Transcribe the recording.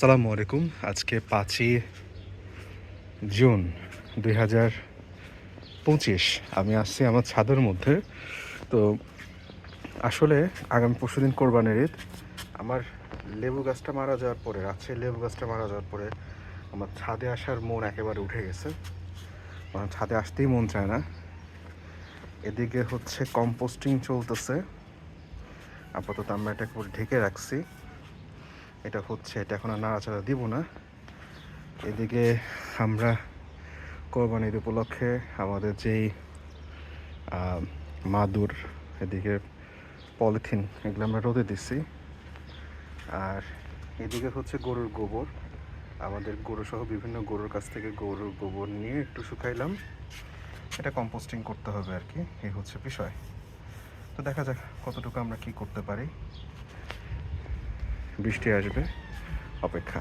সালামু আলাইকুম। আজকে পাঁচই জুন দুই হাজার পঁচিশ। আমি আসছি আমার ছাদের মধ্যে। তো আসলে আগামী পরশু দিন কোরবানির ঈদ। আমার লেবু গাছটা মারা যাওয়ার পরে রাজশাহী লেবু গাছটা মারা যাওয়ার পরে আমার ছাদে আসার মন একেবারে উঠে গেছে। আমার ছাদে আসতেই মন চায় না। এদিকে হচ্ছে কম্পোস্টিং চলতেছে। আপাতত আমরা এটা ঢেকে রাখছি। এটা হচ্ছে, এটা এখন আর নাড়াচাড়া দিব না। এদিকে আমরা কোরবানি ঈদ উপলক্ষে আমাদের যেই মাদুর, এদিকে পলিথিন, এগুলো আমরা রোদে দিচ্ছি আর এদিকে হচ্ছে গরুর গোবর। আমাদের গরু সহ বিভিন্ন গরুর কাছ থেকে গরুর গোবর নিয়ে একটু শুকাইলাম। এটা কম্পোস্টিং করতে হবে আর কি, এই হচ্ছে বিষয়। তো দেখা যাক কতটুকু আমরা কি করতে পারি। বৃষ্টি আসবে অপেক্ষা।